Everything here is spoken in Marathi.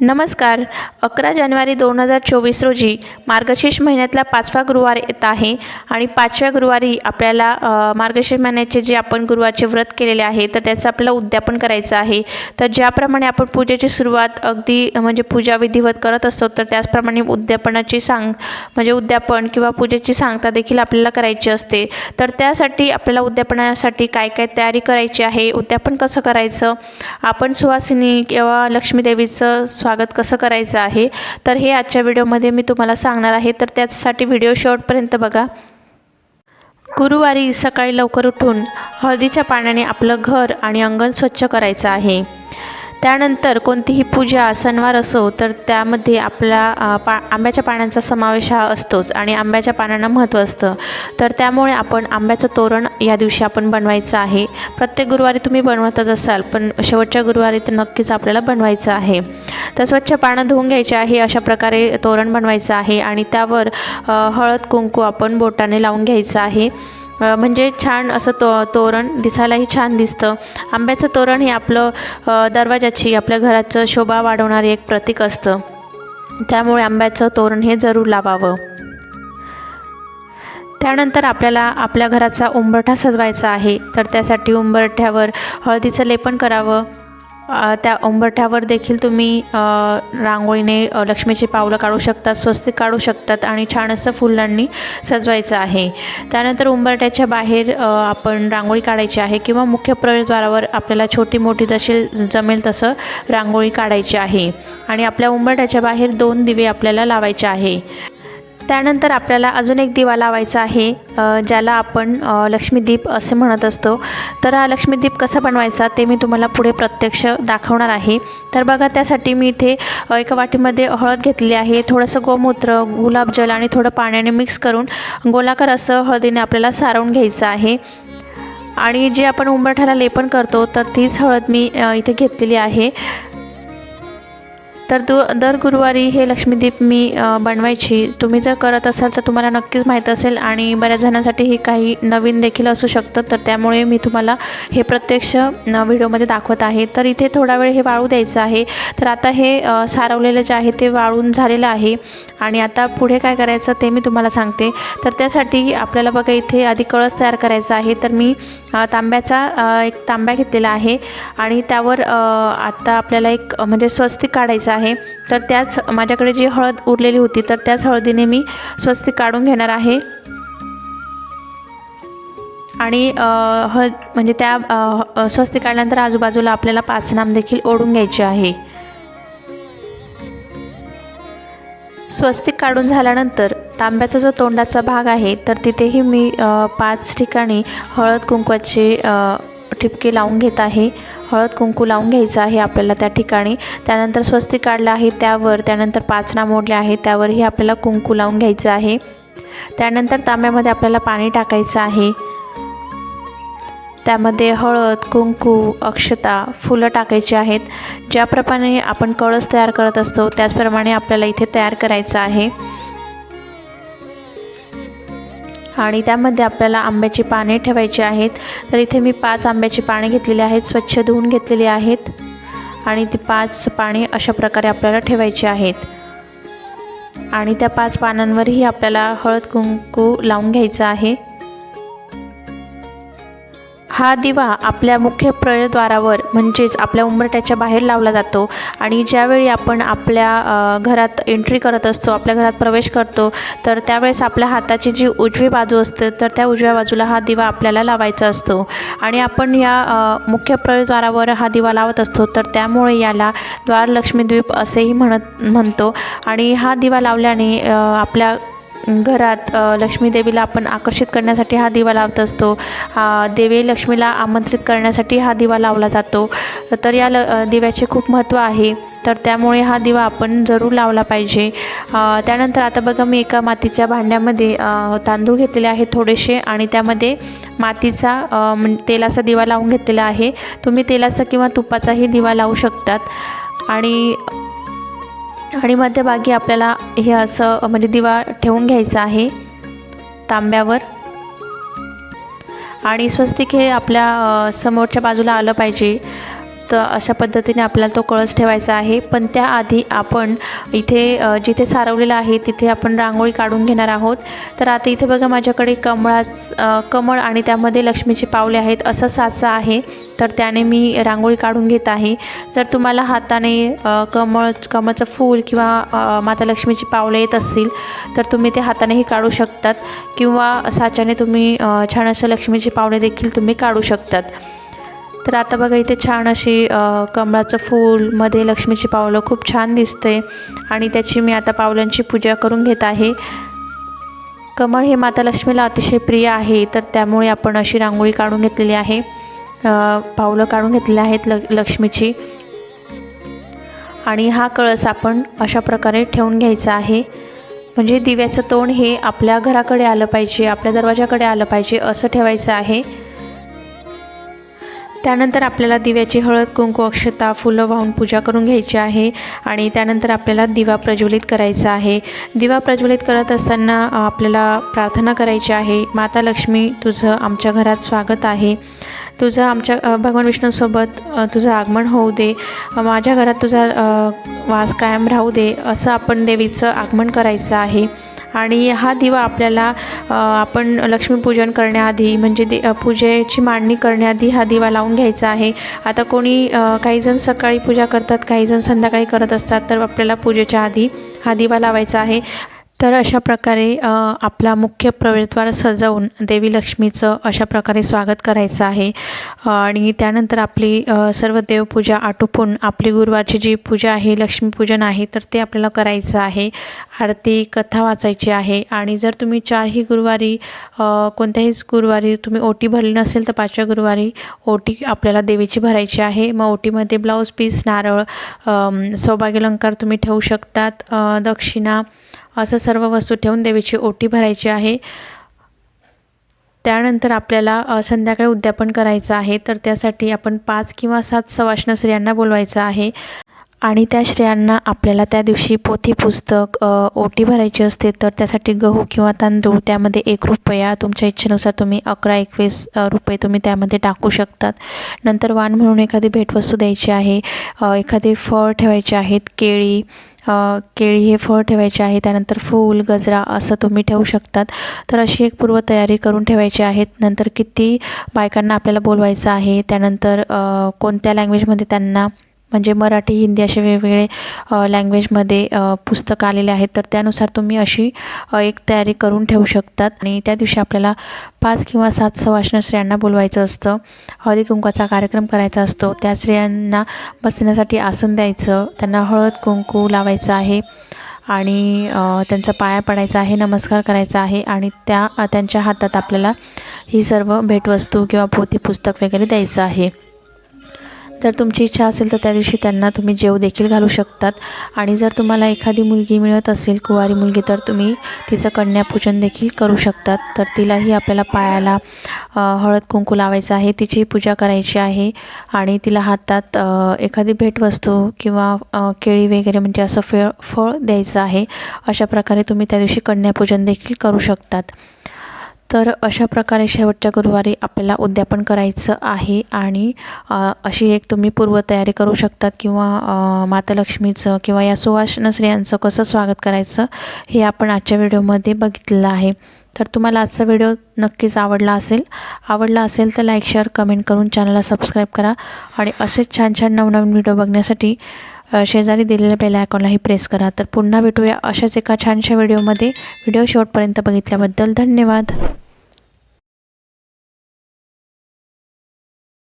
नमस्कार. अकरा जानेवारी दोन हजार चोवीस रोजी मार्गशीर्ष महिन्यातला पाचवा गुरुवार येत आहे आणि पाचव्या गुरुवारी आपल्याला मार्गशीर्ष महिन्याचे जे आपण गुरुवारचे व्रत केलेले आहे तर त्याचं आपल्याला उद्यापन करायचं आहे. तर ज्याप्रमाणे आपण पूजेची सुरुवात अगदी म्हणजे पूजा विधिवत करत असतो तर त्याचप्रमाणे उद्यापनाची सांग म्हणजे उद्यापन किंवा पूजेची सांगता देखील आपल्याला करायची असते. तर त्यासाठी आपल्याला उद्यापनासाठी काय काय तयारी करायची आहे उद्यापन कसं करायचं? आपण सुवासिनी किंवा लक्ष्मी देवीचं स्वागत कसं करायचं आहे? तर हे आजच्या व्हिडिओमध्ये मी तुम्हाला सांगणार आहे. तर त्यासाठी व्हिडिओ शेवटपर्यंत बघा. गुरुवारी सकाळी लवकर उठून हळदीच्या पाण्याने आपलं घर आणि अंगण स्वच्छ करायचं आहे. त्यानंतर कोणतीही पूजा सणवार असो तर त्यामध्ये आपला पा आंब्याच्या पानांचा समावेश हा असतोच आणि आंब्याच्या पानांना महत्त्व असतं. तर त्यामुळे आपण आंब्याचं तोरण या दिवशी आपण बनवायचं आहे. प्रत्येक गुरुवारी तुम्ही बनवतच असाल पण शेवटच्या गुरुवारी तर नक्कीच आपल्याला बनवायचं आहे. तर स्वच्छ पानं धुवून घ्यायचे आहे अशा प्रकारे तोरण बनवायचं आहे आणि त्यावर हळद कुंकू आपण बोटाने लावून घ्यायचं आहे. म्हणजे छान असं तो तोरण दिसायलाही छान दिसतं. आंब्याचं तोरण हे आपलं दरवाजाची आपल्या घराचं शोभा वाढवणारे एक प्रतीक असतं. त्यामुळे आंब्याचं तोरण हे जरूर लावावं. त्यानंतर आपल्याला आपल्या घराचा उंबरठा सजवायचा आहे. तर त्यासाठी उंबरठ्यावर हळदीचं लेपन करावं. त्या उंबरठ्यावर देखील तुम्ही रांगोळीने लक्ष्मीची पावलं काढू शकतात स्वस्तिक काढू शकतात आणि छान असं फुलांनी सजवायचं आहे. त्यानंतर उंबरठ्याच्या बाहेर आपण रांगोळी काढायची आहे किंवा मुख्य प्रवेशद्वारावर आपल्याला छोटी मोठी जशी जमेल तसं रांगोळी काढायची आहे. आणि आपल्या उंबरठ्याच्या बाहेर दोन दिवे आपल्याला लावायचे आहे. त्यानंतर आपल्याला अजून एक दिवा लावायचा आहे ज्याला आपण लक्ष्मीदीप असे म्हणत असतो. तर हा लक्ष्मीदीप कसा बनवायचा ते मी तुम्हाला पुढे प्रत्यक्ष दाखवणार आहे. तर बघा त्यासाठी मी इथे एका वाटीमध्ये हळद घेतली आहे. थोडंसं गोमूत्र गुलाबजल आणि थोडं पाण्याने मिक्स करून गोलाकार असं हळदीने आपल्याला सारवून घ्यायचं आहे. आणि जे आपण उंबरठ्याला लेपन करतो तर तीच हळद मी इथे घेतलेली आहे. तर दु दर गुरुवारी हे लक्ष्मीदीप मी बनवायची. तुम्ही जर करत असाल तर तुम्हाला नक्कीच माहीत असेल आणि बऱ्याच जणांसाठी हे काही नवीन देखील असू शकतं. तर त्यामुळे मी तुम्हाला हे प्रत्यक्ष व्हिडिओमध्ये दाखवत आहे. तर इथे थोडा वेळ हे वाळू द्यायचं आहे. तर आता हे सारवलेलं जे आहे ते वाळून झालेलं आहे. आणि आता पुढे काय करायचं ते मी तुम्हाला सांगते. तर त्यासाठी आपल्याला बघा इथे आधी कळस तयार करायचा आहे. तर मी तांब्याचा एक तांब्या घेतलेला आहे. आणि त्यावर आता आपल्याला एक म्हणजे स्वस्तिक काढायचं आहे. आहे. तर त्याच माझ्याकडे जी हळद उरलेली होती तर त्याच हळदीने मी स्वस्तिक काढून घेणार आहे. आणि हळद म्हणजे त्या अ, स्वस्तिक काढल्यानंतर आजूबाजूला आपल्याला पाच नाम देखील ओढून घ्यायचे आहे. स्वस्तिक काढून झाल्यानंतर तांब्याचा जो तोंडाचा भाग आहे तर तिथेही मी पाच ठिकाणी हळद कुंकवाचे ठिपके लावून घेत आहे. हळद कुंकू लावून घ्यायचं आहे आपल्याला त्या ठिकाणी. त्यानंतर स्वस्ती काढलं आहे त्यावर त्यानंतर पाचना मोडले आहे त्यावरही आपल्याला कुंकू लावून घ्यायचं आहे. त्यानंतर तांब्यामध्ये आपल्याला पाणी टाकायचं आहे. त्यामध्ये हळद कुंकू अक्षता फुलं टाकायची आहेत. ज्याप्रमाणे आपण कळस तयार करत असतो त्याचप्रमाणे आपल्याला इथे तयार करायचं आहे. आणि त्यामध्ये आपल्याला आंब्याची पाने ठेवायची आहेत. तर इथे मी पाच आंब्याची पाने घेतलेली आहेत स्वच्छ धुवून घेतलेली आहेत. आणि ती पाच पाने अशा प्रकारे आपल्याला ठेवायची आहेत. आणि त्या पाच पानांवरही आपल्याला हळद कुंकू लावून घ्यायचं आहे. हा दिवा आपल्या मुख्य प्रवेशद्वारावर म्हणजेच आपल्या उंबरट्याच्या बाहेर लावला जातो. आणि ज्यावेळी आपण आपल्या घरात एंट्री करत असतो आपल्या घरात प्रवेश करतो तर त्यावेळेस आपल्या हाताची जी उजवी बाजू असते तर त्या उजव्या बाजूला हा दिवा आपल्याला लावायचा असतो. आणि आपण या मुख्य प्रवेशद्वारावर हा दिवा लावत असतो तर त्यामुळे याला द्वार लक्ष्मीद्वीप असेही म्हणत म्हणतो. आणि हा दिवा लावल्याने आपल्या घरात लक्ष्मीदेवीला लक्ष्मी देवीला आपण आकर्षित करण्यासाठी हा दिवा लावत असतो. आ, देवी लक्ष्मीला आमंत्रित करण्यासाठी हा दिवा लावला जातो. तर या ल दिव्याचे खूप महत्त्व आहे. तर त्यामुळे हा दिवा आपण जरूर लावला पाहिजे. त्यानंतर आता बघा मी एका मातीच्या भांड्यामध्ये तांदूळ घेतलेले आहे थोडेसे आणि त्यामध्ये मातीचा तेलाचा दिवा लावून घेतलेला आहे. तुम्ही तेलाचा किंवा तुपाचाही दिवा लावू शकतात. आणि आणि मध्यभागी आपल्याला हे असं म्हणजे दिवा ठेवून घ्यायचा आहे तांब्यावर. आणि स्वस्तिक हे आपल्या समोरच्या बाजूला आलं पाहिजे. तर अशा पद्धतीने आपल्याला तो कळस ठेवायचा आहे. पण त्याआधी आपण इथे जिथे सारवलेलं आहे तिथे आपण रांगोळी काढून घेणार आहोत. तर आता इथे बघा माझ्याकडे कमळाच कमळ आणि त्यामध्ये लक्ष्मीची पावले आहेत. असा साचा आहे. तर त्याने मी रांगोळी काढून घेत आहे. जर तुम्हाला हाताने कमळ कमळचं फूल किंवा माता लक्ष्मीची पावले येत असतील तर तुम्ही ते हातानेही काढू शकतात. किंवा साच्याने तुम्ही छान असं लक्ष्मीची पावले देखील तुम्ही काढू शकतात. तर आता बघा इथे छान अशी कमळाचं फूल मध्ये लक्ष्मीची पावलं खूप छान दिसते. आणि त्याची मी आता पावलांची पूजा करून घेत आहे. कमळ हे माता लक्ष्मीला अतिशय प्रिय आहे तर त्यामुळे आपण अशी रांगोळी काढून घेतलेली आहे. पावलं काढून घेतलेली आहेत ल लक्ष्मीची. आणि हा कळस आपण अशा प्रकारे ठेवून घ्यायचा आहे. म्हणजे दिव्याचं तोंड हे आपल्या घराकडे आलं पाहिजे आपल्या दरवाजाकडे आलं पाहिजे असं ठेवायचं आहे. त्यानंतर आपल्याला दिव्याची हळद कुंकू अक्षता फुलं वाहून पूजा करून घ्यायची आहे आणि त्यानंतर आपल्याला दिवा प्रज्वलित करायचा आहे. दिवा प्रज्वलित करत असताना आपल्याला प्रार्थना करायची आहे माता लक्ष्मी तुझं आमच्या घरात स्वागत आहे. तुझं आमच्या भगवान विष्णूसोबत तुझं आगमन होऊ दे. माझ्या घरात तुझा वास कायम राहू दे असं आपण देवीचं आगमन करायचं आहे. आणि हा दिवा आपल्याला आपण लक्ष्मीपूजन करण्याआधी म्हणजे दे पूजेची मांडणी करण्याआधी हा दिवा लावून घ्यायचा आहे. आता कोणी काहीजण सकाळी पूजा करतात काहीजण संध्याकाळी करत असतात तर आपल्याला पूजेच्या आधी हा दिवा लावायचा आहे. तर अशा प्रकारे आपला मुख्य प्रवेशद्वार सजवून देवी लक्ष्मीचं अशा प्रकारे स्वागत करायचं आहे. आणि त्यानंतर आपली सर्व देवपूजा आटोपून आपली गुरुवारची जी पूजा आहे लक्ष्मीपूजन आहे तर ते आपल्याला करायचं आहे. आरती कथा वाचायची आहे. आणि जर तुम्ही चारही गुरुवारी कोणत्याहीच गुरुवारी तुम्ही ओटी भरली नसेल तर पाचव्या गुरुवारी ओटी आपल्याला देवीची भरायची आहे. मग ओटीमध्ये ब्लाऊज पीस नारळ सौभाग्यलंकार तुम्ही ठेवू शकतात. दक्षिणा असं सर्व वस्तू ठेवून देवीची ओटी भरायची आहे. त्यानंतर आपल्याला संध्याकाळी उद्यापन करायचं आहे. तर त्यासाठी आपण पाच किंवा सात सवाष्ण स्त्रियांना बोलवायचं आहे. आणि त्या स्त्रियांना आपल्याला त्या दिवशी पोथी पुस्तक ओटी भरायची असते तर त्यासाठी गहू किंवा तांदूळ त्यामध्ये एक रुपया तुमच्या इच्छेनुसार तुम्ही अकरा एकवीस रुपये तुम्ही त्यामध्ये टाकू शकतात. नंतर वाण म्हणून एखादी भेटवस्तू द्यायची आहे एखादे फळ ठेवायचे आहेत केळी केळी हे फळ ठेवायचे आहे त्यानंतर फूल गजरा असं तुम्ही ठेवू शकतात. तर अशी एक पूर्वतयारी करून ठेवायची आहेत. नंतर किती बायकांना आपल्याला बोलवायचं आहे त्यानंतर कोणत्या लँग्वेजमध्ये त्यांना म्हणजे मराठी हिंदी असे वेगवेगळे लँग्वेजमध्ये पुस्तकं आलेले आहेत. तर त्यानुसार तुम्ही अशी एक तयारी करून ठेवू शकतात. आणि त्या दिवशी आपल्याला पाच किंवा सात सवाष्ण स्त्रियांना बोलवायचं असतं. हळदी कुंकवाचा कार्यक्रम करायचा असतो. त्या स्त्रियांना बसण्यासाठी आसन द्यायचं. त्यांना हळद कुंकू लावायचं आहे. आणि त्यांचा पाया पडायचा आहे नमस्कार करायचा आहे. आणि त्या त्यांच्या हातात आपल्याला ही सर्व भेटवस्तू किंवा पोथी पुस्तक वगैरे द्यायचं आहे. जर तुमची इच्छा असेल तर त्या दिवशी त्यांना तुम्ही जेव देखील घालू शकतात. आणि जर तुम्हाला एखादी मुलगी मिळत असेल कुवारी मुलगी तर तुम्ही तिचं कन्यापूजन देखील करू शकतात. तर तिलाही आपल्याला पायाला हळद कुंकू लावायचं आहे. तिची पूजा करायची आहे. आणि तिला हातात एखादी भेटवस्तू किंवा केळी वगैरे म्हणजे असं फळ फळ द्यायचं आहे. अशा प्रकारे तुम्ही त्या दिवशी कन्यापूजन देखील करू शकतात. तर अशा प्रकारे शेवटच्या गुरुवारी आपल्याला उद्यापन करायचं आहे आणि अशी एक तुम्ही पूर्वतयारी करू शकतात किंवा माता लक्ष्मीचं किंवा या सुवासन स्त्रियांचं कसं स्वागत करायचं हे आपण आजच्या व्हिडिओमध्ये बघितलेलं आहे. तर तुम्हाला आजचा व्हिडिओ नक्कीच आवडला असेल. आवडला असेल तर लाईक शेअर कमेंट करून चॅनलला सबस्क्राईब करा आणि असेच छान छान नवनवीन व्हिडिओ बघण्यासाठी शेजारी दिलेल्या बेल आयकॉनलाही प्रेस करा. तर पुन्हा भेटूया अशाच एका छानशा व्हिडिओमध्ये. व्हिडिओ शेवटपर्यंत बघितल्याबद्दल धन्यवाद.